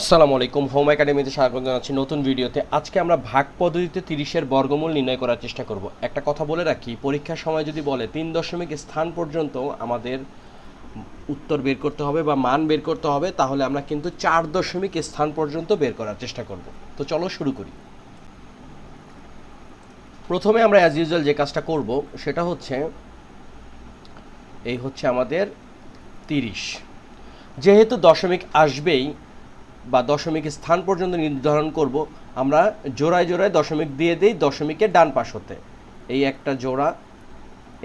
আসসালামু আলাইকুম। হোম একাডেমিতে স্বাগত জানাচ্ছি নতুন ভিডিওতে। আজকে আমরা ভাগ পদ্ধতিতে তিরিশের বর্গমূল নির্ণয় করার চেষ্টা করব। একটা কথা বলে রাখি, পরীক্ষার সময় যদি বলে তিন দশমিক স্থান পর্যন্ত আমাদের উত্তর বের করতে হবে বা মান বের করতে হবে, তাহলে আমরা কিন্তু চার দশমিক স্থান পর্যন্ত বের করার চেষ্টা করব। তো চলো শুরু করি। প্রথমে আমরা অ্যাজ ইউজুয়াল যে কাজটা করব, সেটা হচ্ছে এই হচ্ছে আমাদের তিরিশ। যেহেতু দশমিক আসবেই বা দশমিক স্থান পর্যন্ত নির্ধারণ করব, আমরা জোড়ায় জোড়ায় দশমিক দিয়ে দিই দশমিকের ডান পাশ হতে। এই একটা জোড়া,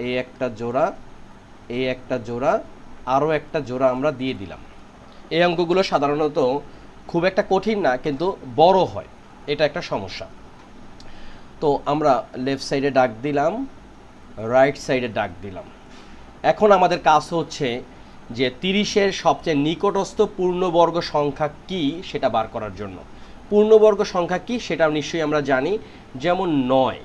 এই একটা জোড়া, এই একটা জোড়া, আরও একটা জোড়া আমরা দিয়ে দিলাম। এই অঙ্কগুলো সাধারণত খুব একটা কঠিন না, কিন্তু বড় হয়। এটা একটা সমস্যা। তো আমরা লেফট সাইডে ডাক দিলাম রাইট সাইডে ডাক দিলাম। এখন আমাদের কাজ হচ্ছে যে তিরিশের সবচেয়ে নিকটস্থ পূর্ণবর্গ সংখ্যা কি সেটা বার করার জন্য। পূর্ণবর্গ সংখ্যা কি সেটা নিশ্চয়ই আমরা জানি, যেমন নয়।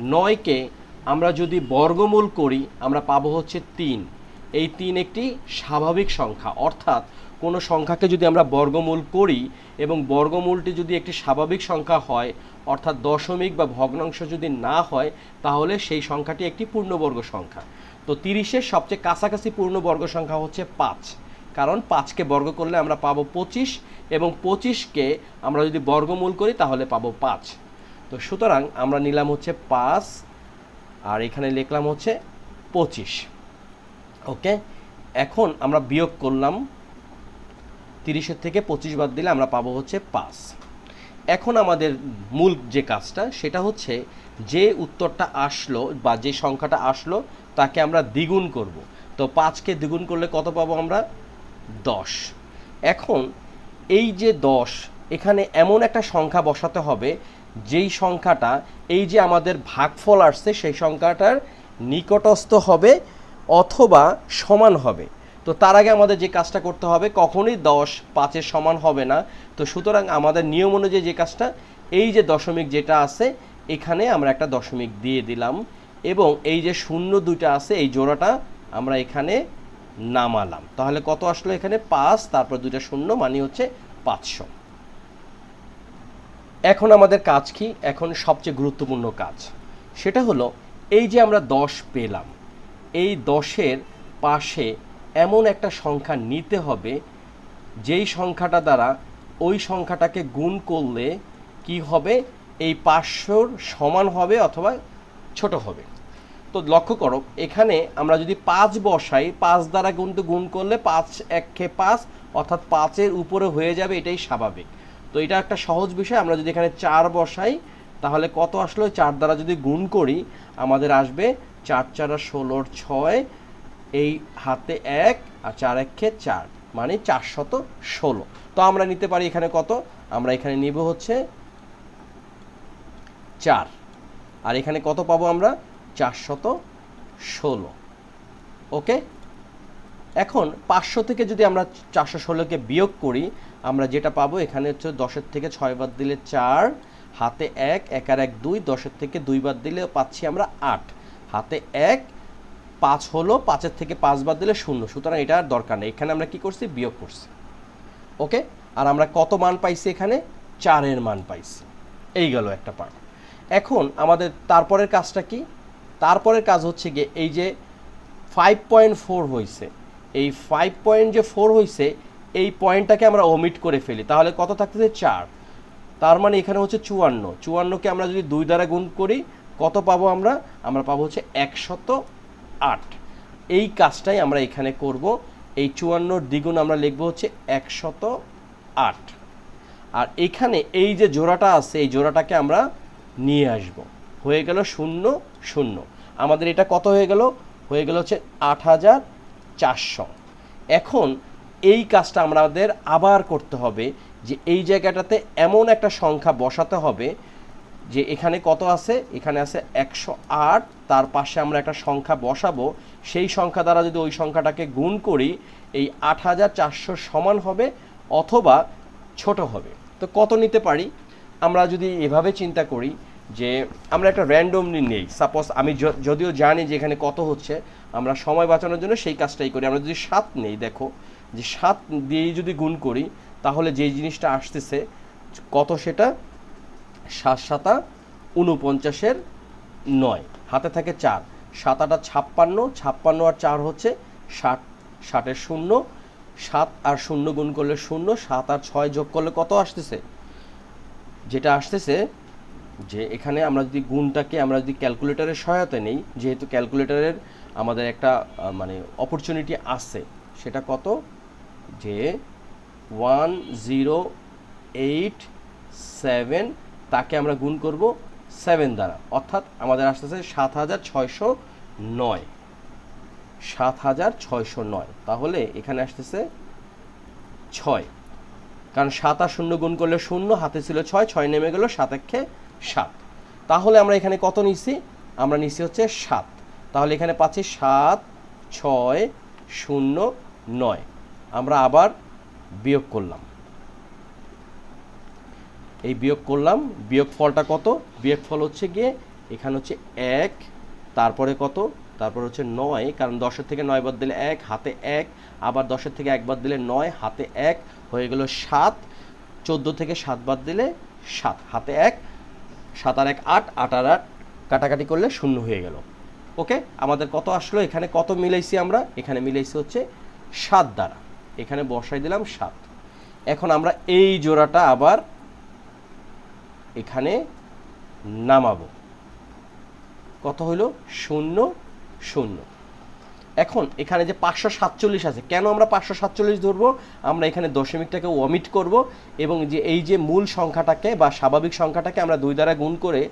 নয়কে আমরা যদি বর্গমূল করি, আমরা পাবো হচ্ছে তিন। এই তিন একটি স্বাভাবিক সংখ্যা। অর্থাৎ কোনো সংখ্যাকে যদি আমরা বর্গমূল করি এবং বর্গমূলটি যদি একটি স্বাভাবিক সংখ্যা হয়, অর্থাৎ দশমিক বা ভগ্নাংশ যদি না হয়, তাহলে সেই সংখ্যাটি একটি পূর্ণবর্গ সংখ্যা। তো তিরিশের সবচেয়ে কাছাকাছি পূর্ণবর্গ সংখ্যা হচ্ছে পাঁচ। কারণ পাঁচকে বর্গ করলে আমরা পাবো পঁচিশ এবং পঁচিশকে আমরা যদি বর্গমূল করি তাহলে পাবো পাঁচ। তো সুতরাং আমরা নিলাম হচ্ছে পাঁচ আর এখানে লিখলাম হচ্ছে পঁচিশ। ওকে? এখন আমরা বিয়োগ করলাম। তিরিশের থেকে পঁচিশ বাদ দিলে আমরা পাবো হচ্ছে পাঁচ। এখন আমাদের মূল যে কাজটা সেটা হচ্ছে যে উত্তরটা আসলো বা যে সংখ্যাটা আসলো তাকে আমরা দ্বিগুণ করব। তো পাঁচকে দ্বিগুণ করলে কত পাবো আমরা? দশ। এখন এই যে দশ, এখানে এমন একটা সংখ্যা বসাতে হবে, যেই সংখ্যাটা এই যে আমাদের ভাগফল আসছে, সেই সংখ্যাটার নিকটস্থ হবে অথবা সমান হবে। তো তার আগে আমাদের যে কাজটা করতে হবে, কখনোই দশ পাঁচের সমান হবে না। তো সুতরাং আমাদের নিয়ম অনুযায়ী যে কাজটা, এই যে দশমিক যেটা আছে, এখানে আমরা একটা দশমিক দিয়ে দিলাম। এবং এই যে শূন্য দুইটা আছে, এই জোড়াটা আমরা এখানে নামালাম। তাহলে কত আসলো এখানে? পাঁচ, তারপর দুইটা শূন্য মানে হচ্ছে পাঁচশো। এখন আমাদের কাজ কি? এখন সবচেয়ে গুরুত্বপূর্ণ কাজ। সেটা হলো, এই যে আমরা দশ পেলাম, এই দশের পাশে এমন একটা সংখ্যা নিতে হবে, যেই সংখ্যাটা দ্বারা ওই সংখ্যাটাকে গুণ করলে কি হবে? এই পাঁচশোর সমান হবে অথবা ছোট হবে। তো লক্ষ্য করো, এখানে আমরা যদি পাঁচ বসাই, পাঁচ দ্বারা কিন্তু গুণ করলে পাঁচ একে পাঁচ, অর্থাৎ পাঁচের উপরে হয়ে যাবে এটাই স্বাভাবিক। তো এটা একটা সহজ বিষয়, আমরা যদি এখানে চার বসাই, তাহলে কত আসলো? চার দ্বারা যদি গুণ করি, আমাদের আসবে চার চারা ষোলোর ছয়, এই হাতে এক আর চার একে চার মানে চারশত ষোলো। তো আমরা নিতে পারি এখানে কত? আমরা এখানে নিব হচ্ছে চার। আর এখানে কত পাবো আমরা? চারশত ষোলো। ওকে? এখন পাঁচশো থেকে যদি আমরা চারশো ষোলোকে বিয়োগ করি, আমরা যেটা পাবো এখানে হচ্ছে দশের থেকে ছয় বাদ দিলে চার, হাতে এক এক আর এক দুই, দশের থেকে দুই বাদ দিলে পাচ্ছি আমরা আট। হাতে এক, পাঁচ হলো, পাঁচের থেকে পাঁচ বাদ দিলে শূন্য। সুতরাং এটা আর দরকার নেই। এখানে আমরা কি করছি? বিয়োগ করছি। ওকে? আর আমরা কত মান পাইছি এখানে? চারের মান পাইছি। এই গেল একটা পার্ট এখন আমাদের তারপরের কাজটা কি? তারপরের কাজ হচ্ছে গিয়ে এই যে ফাইভ পয়েন্ট ফোর হয়েছে এই ফাইভ পয়েন্ট যে ফোর হয়েছে এই পয়েন্টটাকে আমরা ওমিট করে ফেলি। তাহলে কত থাকতেছে? চার। তার মানে এখানে হচ্ছে চুয়ান্ন। চুয়ান্নকে আমরা যদি দুই দ্বারা গুণ করি, কত পাবো আমরা? আমরা পাবো হচ্ছে একশত আট। এই কাজটাই আমরা এখানে করব। এই চুয়ান্নর দ্বিগুণ আমরা লিখব হচ্ছে একশত আট। আর এখানে এই যে জোড়াটা আছে, এই জোড়াটাকে আমরা নিয়ে আসব। হয়ে গেল শূন্য শূন্য। আমাদের এটা কত হয়ে গেল? হয়ে গেল হচ্ছে আট হাজার চারশো। এখন এই কাজটা আমাদের আবার করতে হবে যে এই জায়গাটাতে এমন একটা সংখ্যা বসাতে হবে যে এখানে কত আছে? এখানে আছে একশো আট। তার পাশে আমরা একটা সংখ্যা বসাবো। সেই সংখ্যা দ্বারা যদি ওই সংখ্যাটাকে গুণ করি, এই আট হাজার চারশো সমান হবে অথবা ছোট হবে। তো কত নিতে পারি? আমরা যদি এভাবে চিন্তা করি যে আমরা একটা র্যান্ডমলি নেই। সাপোজ আমি যদিও জানি যে এখানে কত হচ্ছে, আমরা সময় বাঁচানোর জন্য সেই কাজটাই করি। আমরা যদি সাত নেই, দেখো, যে সাত দিয়েই যদি গুণ করি, তাহলে যেই জিনিসটা আসতেছে, কত সেটা? সাত সাতা উনপঞ্চাশের নয়। হাতে থাকে চার। সাত আটা ছাপ্পান্ন ছাপ্পান্ন আর চার হচ্ছে ষাট। ষাটের শূন্য, সাত আর শূন্য গুণ করলে শূন্য, সাত আর ছয় যোগ করলে কত আসতেছে? যেটা আসতেছে যে এখানে আমরা যদি গুণটাকে, আমরা যদি ক্যালকুলেটরের সহায়তা নেই, যেহেতু ক্যালকুলেটরের আমাদের একটা মানে অপরচুনিটি আছে, সেটা কত? যে ওয়ান জিরো এইট সেভেন তাকে আমরা গুণ করব সেভেন দ্বারা। অর্থাৎ আমাদের আসতেছে সাত হাজার ছয়শো নয়। সাত হাজার ছয়শো নয়। তাহলে এখানে আসতেছে ছয়। কারণ সাত আর শূন্য গুণ করলে শূন্য, হাতে ছিল ছয় ছয় নেমে গেল সাত একে সাত। তাহলে আমরা এখানে কত নিচ্ছি? আমরা নিচ্ছি হচ্ছে সাত। তাহলে এখানে পাচ্ছি সাত, ছয়, শূন্য, নয়। আমরা আবার বিয়োগ করলাম। এই বিয়োগ করলাম। বিয়োগ ফলটা কত? বিয়োগ ফল হচ্ছে গিয়ে এখানে হচ্ছে এক, তারপরে কত? তারপর হচ্ছে নয়, কারণ দশের থেকে নয় বাদ দিলে এক, হাতে এক। আবার দশের থেকে এক বাদ দিলে নয়, হাতে এক। হয়ে গেল সাত। চোদ্দ থেকে সাত বাদ দিলে সাত, হাতে এক। সাত আর এক, আট আট আর আট কাটাকাটি করলে শূন্য হয়ে গেল। ওকে? আমাদের কত আসলো? এখানে কত মিলাইছি আমরা? এখানে মিলাইছি হচ্ছে সাত দ্বারা। এখানে বসাই দিলাম সাত। এখন আমরা এই জোড়াটা আবার এখানে নামাবো। কত হইল? শূন্য শূন্য। এখন এখানে যে পাঁচশো সাতচল্লিশ আছে, কেন আমরা পাঁচশো সাতচল্লিশ ধরবো? আমরা এখানে দশমিকটাকে ওমিট করব এবং যে এই যে মূল সংখ্যাটাকে বা স্বাভাবিক সংখ্যাটাকে আমরা দুই দ্বারা গুণ করে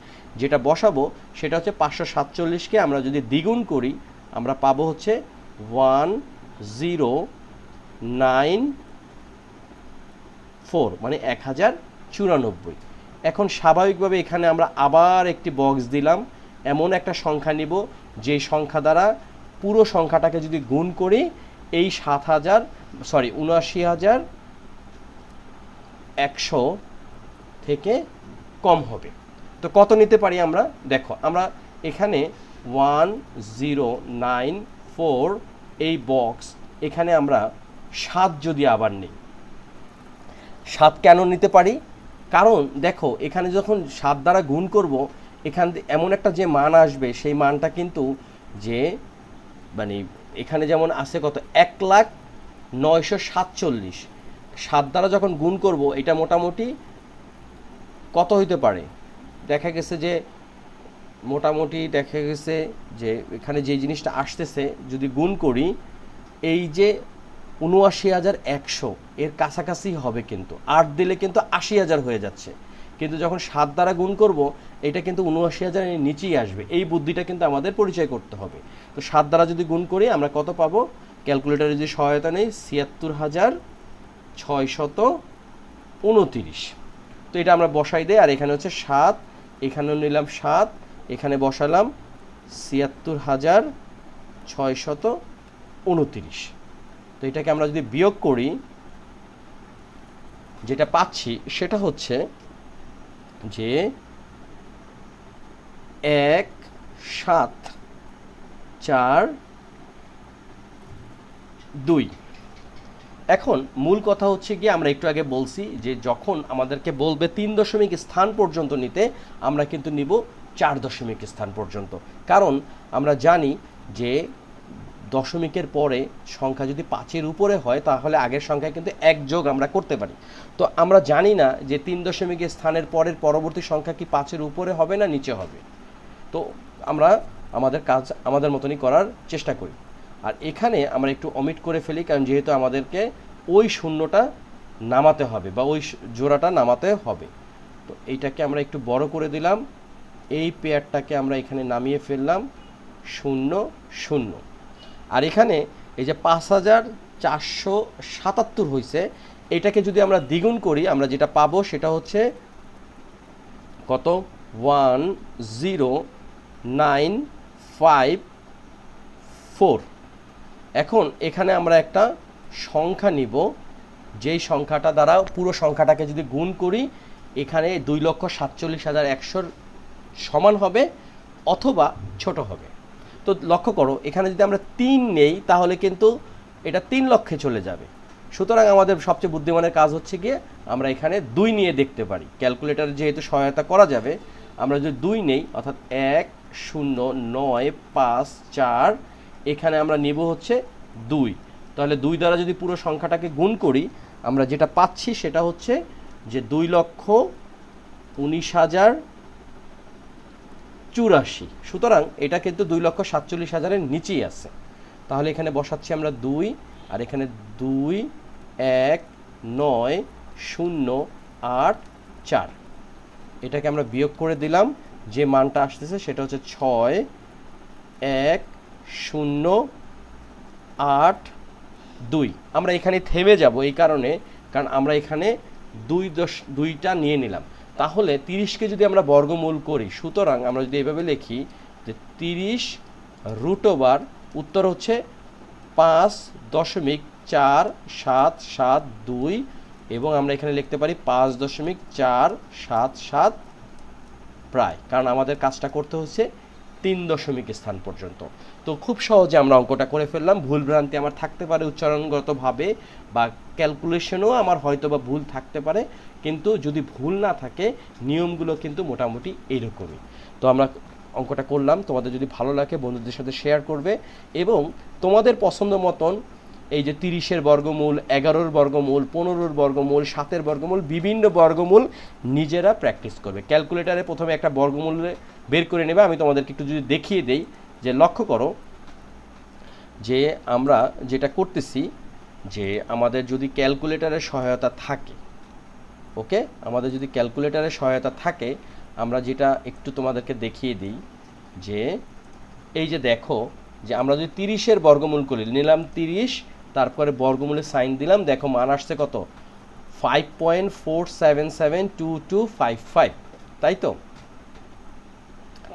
যেটা বসাবো, সেটা হচ্ছে পাঁচশো সাতচল্লিশকে আমরা যদি দ্বিগুণ করি, আমরা পাবো হচ্ছে ওয়ান জিরো নাইন ফোর মানে এক হাজার চুরানব্বই। এখন স্বাভাবিকভাবে এখানে আমরা আবার একটি বক্স দিলাম, এমন একটা সংখ্যা নিব, যে সংখ্যা দ্বারা পুরো সংখ্যাটাকে যদি গুণ করি, এই সাত হাজার সরি উনআশি হাজার একশো থেকে কম হবে। তো কত নিতে পারি আমরা? দেখো, আমরা এখানে ওয়ান জিরো নাইন ফোর এই বক্স এখানে আমরা সাত যদি আবার নিই। সাত কেন নিতে পারি? কারণ দেখো, এখানে যখন সাত দ্বারা গুণ করব, এখান এমন একটা যে মান আসবে, সেই মানটা কিন্তু যে মানে এখানে যেমন আছে কত? এক লাখ নয়শো সাতচল্লিশ। সাত দ্বারা যখন গুণ করব, এটা মোটামুটি কত হইতে পারে? দেখা গেছে যে মোটামুটি দেখা গেছে যে এখানে যে জিনিসটা আসতেছে, যদি গুণ করি, এই যে উনআশি হাজার একশো, এর কাছাকাছি হবে কিন্তু। আট দিলে কিন্তু আশি হাজার হয়ে যাচ্ছে। কিন্তু যখন সাত দ্বারা গুণ করব, এটা কিন্তু উনআশি হাজারের নিচেই আসবে। এই বুদ্ধিটা কিন্তু আমাদের পরিচয় করতে হবে। তো সাত দ্বারা যদি গুণ করি, আমরা কত পাবো? ক্যালকুলেটারে যদি সহায়তা নেই, ছিয়াত্তর হাজার ছয়শত উনতিরিশ। তো এটা আমরা বসাই দেই, আর এখানে হচ্ছে সাত, এখানেও নিলাম সাত, এখানে বসালাম ছিয়াত্তর হাজার ছয়শত উনতিরিশ। তো এটাকে আমরা যদি বিয়োগ করি, যেটা পাচ্ছি সেটা হচ্ছে যে এক সাত চার দুই। এখন মূল কথা হচ্ছে গিয়ে আমরা একটু আগে বলছি যে যখন আমাদেরকে বলবে তিন দশমিক স্থান পর্যন্ত নিতে, আমরা কিন্তু নিব চার দশমিক স্থান পর্যন্ত। কারণ আমরা জানি যে দশমিকের পরে সংখ্যা যদি পাঁচের উপরে হয়, তাহলে আগের সংখ্যায় কিন্তু এক যোগ আমরা করতে পারি। তো আমরা জানি না যে তিন দশমিকের স্থানের পরের পরবর্তী সংখ্যা কি পাঁচের উপরে হবে না নিচে হবে। তো আমরা আমাদের কাজ আমাদের মতনই করার চেষ্টা করি। আর এখানে আমরা একটু অমিট করে ফেলি, কারণ যেহেতু আমাদেরকে ওই শূন্যটা নামাতে হবে বা ওই জোড়াটা নামাতে হবে। তো এইটাকে আমরা একটু বড় করে দিলাম। এই পেয়ারটাকে আমরা এখানে নামিয়ে ফেললাম। শূন্য শূন্য। আর এখানে এই যে পাঁচ হাজার চারশো সাতাত্তর হয়েছে এটাকে যদি আমরা দ্বিগুণ করি, আমরা যেটা পাবো সেটা হচ্ছে কত? One zero nine five four. এখন এখানে আমরা একটা সংখ্যা নিব, যেই সংখ্যাটা দ্বারা পুরো সংখ্যাটাকে যদি গুণ করি, এখানে দুই লক্ষ সাতচল্লিশ হাজার একশোর সমান হবে অথবা ছোট হবে। তো লক্ষ্য করো, এখানে যদি আমরা তিন নেই, তাহলে কিন্তু এটা তিন লক্ষে চলে যাবে। সুতরাং আমাদের সবচেয়ে বুদ্ধিমানের কাজ হচ্ছে গিয়ে আমরা এখানে দুই নিয়ে দেখতে পারি। ক্যালকুলেটর যেহেতু সহায়তা করা যাবে, আমরা যদি দুই নেই, অর্থাৎ এক, শূন্য, নয়, পাঁচ, চার, এখানে আমরা নেব হচ্ছে দুই। তাহলে দুই দ্বারা যদি পুরো সংখ্যাটাকে গুণ করি, আমরা যেটা পাচ্ছি সেটা হচ্ছে যে দুই লক্ষ উনিশ হাজার চুরাশি। সুতরাং এটা কিন্তু দুই লক্ষ সাতচল্লিশ হাজারের নিচেই আছে। তাহলে এখানে বসাচ্ছি আমরা দুই, আর এখানে দুই, এক, নয়, শূন্য, আট, চার। এটাকে আমরা বিয়োগ করে দিলাম। যে মানটা আসতেছে সেটা হচ্ছে ছয়, এক, শূন্য, আট, দুই। আমরা এখানে থেমে যাব এই কারণে, কারণ আমরা এখানে দুই দশ দুইটা নিয়ে নিলাম। তাহলে তিরিশকে যদি আমরা বর্গমূল করি, সুতরাং আমরা যদি এভাবে লিখি যে তিরিশ রুট ওভার উত্তর হচ্ছে পাঁচ দশমিক চার সাত সাত দুই, এবং আমরা এখানে লিখতে পারি পাঁচ দশমিক চার সাত সাত প্রায়। কারণ আমাদের কাজটা করতে হচ্ছে তিন দশমিক স্থান পর্যন্ত। তো খুব সহজে আমরা অঙ্কটা করে ফেললাম। ভুল ভ্রান্তি আমার থাকতে পারে উচ্চারণগতভাবে বা ক্যালকুলেশনও আমার হয়তো বা ভুল থাকতে পারে। কিন্তু যদি ভুল না থাকে, নিয়মগুলো কিন্তু মোটামুটি এইরকমই তো আমরা অঙ্কটা করলাম। তোমাদের যদি ভালো লাগে, বন্ধুদের সাথে শেয়ার করবে। এবং তোমাদের পছন্দ মতন এই যে তিরিশের বর্গমূল, এগারোর বর্গমূল, পনেরোর বর্গমূল, সাতের বর্গমূল, বিভিন্ন বর্গমূল নিজেরা প্র্যাকটিস করবে। ক্যালকুলেটারে প্রথমে একটা বর্গমূল বের করে নেবে। আমি তোমাদেরকে একটু যদি দেখিয়ে দেই, যে লক্ষ্য করো যে আমরা যেটা করতেছি, যে আমাদের যদি ক্যালকুলেটারের সহায়তা থাকে, ওকে? আমাদের যদি ক্যালকুলেটারের সহায়তা থাকে, আমরা যেটা একটু তোমাদেরকে দেখিয়ে দিই, যে এই যে দেখো, যে আমরা যদি তিরিশের বর্গমূল করি, নিলাম তিরিশ, তারপরে বর্গমূলের সাইন দিলাম, দেখো মান আসছে কত? Five point four seven seven two two five five তাই তো?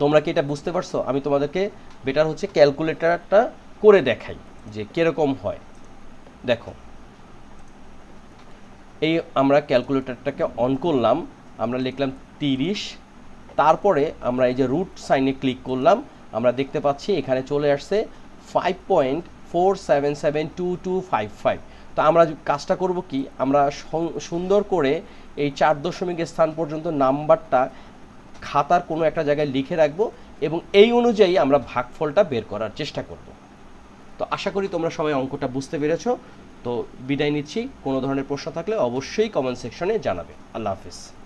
তোমরা কি এটা বুঝতে পারছ? আমি তোমাদেরকে বেটার হচ্ছে ক্যালকুলেটারটা করে দেখাই যে কীরকম হয়। দেখো, এই আমরা ক্যালকুলেটরটাকে অন করলাম, আমরা লিখলাম তিরিশ, তারপরে আমরা এই যে রুট সাইনে ক্লিক করলাম, আমরা দেখতে পাচ্ছি এখানে চলে আসছে five point four seven seven two two five five তো আমরা কাজটা করব কি, আমরা সুন্দর করে এই চার দশমিক স্থান পর্যন্ত নাম্বারটা খাতার কোনো একটা জায়গায় লিখে রাখব এবং এই অনুযায়ী আমরা ভাগফলটা বের করার চেষ্টা করব। তো আশা করি তোমরা সবাই অঙ্কটা বুঝতে পেরেছ। তো বিদায় নিচ্ছি। কোনো ধরনের প্রশ্ন থাকলে অবশ্যই কমেন্ট সেকশনে জানাবে। আল্লাহ হাফিজ।